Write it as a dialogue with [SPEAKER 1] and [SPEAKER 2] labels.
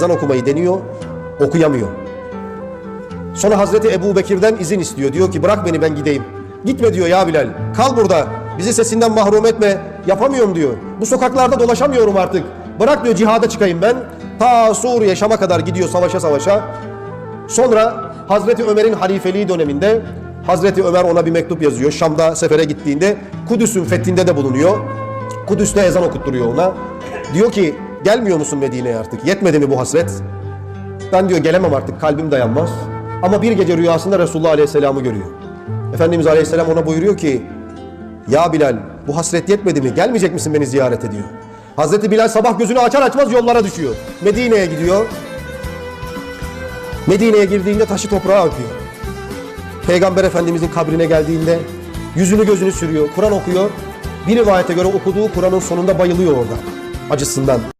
[SPEAKER 1] ezan okumayı deniyor, okuyamıyor. Sonra Hazreti Ebu Bekir'den izin istiyor. Diyor ki bırak beni ben gideyim. Gitme diyor ya Bilal. Kal burada. Bizi sesinden mahrum etme. Yapamıyorum diyor. Bu sokaklarda dolaşamıyorum artık. Bırak diyor cihada çıkayım ben. Ta Suriye Şam'a kadar gidiyor savaşa savaşa. Sonra Hazreti Ömer'in halifeliği döneminde Hazreti Ömer ona bir mektup yazıyor. Şam'da sefere gittiğinde Kudüs'ün fethinde de bulunuyor. Kudüs'te ezan okutturuyor ona. Diyor ki gelmiyor musun Medine'ye artık? Yetmedi mi bu hasret? Ben diyor gelemem artık kalbim dayanmaz. Ama bir gece rüyasında Resulullah Aleyhisselam'ı görüyor. Efendimiz Aleyhisselam ona buyuruyor ki ya Bilal bu hasret yetmedi mi? Gelmeyecek misin beni ziyaret ediyor. Hazreti Bilal sabah gözünü açar açmaz yollara düşüyor. Medine'ye gidiyor. Medine'ye girdiğinde taşı toprağa akıyor. Peygamber Efendimizin kabrine geldiğinde yüzünü gözünü sürüyor, Kur'an okuyor. Bir rivayete göre okuduğu Kur'an'ın sonunda bayılıyor orada acısından.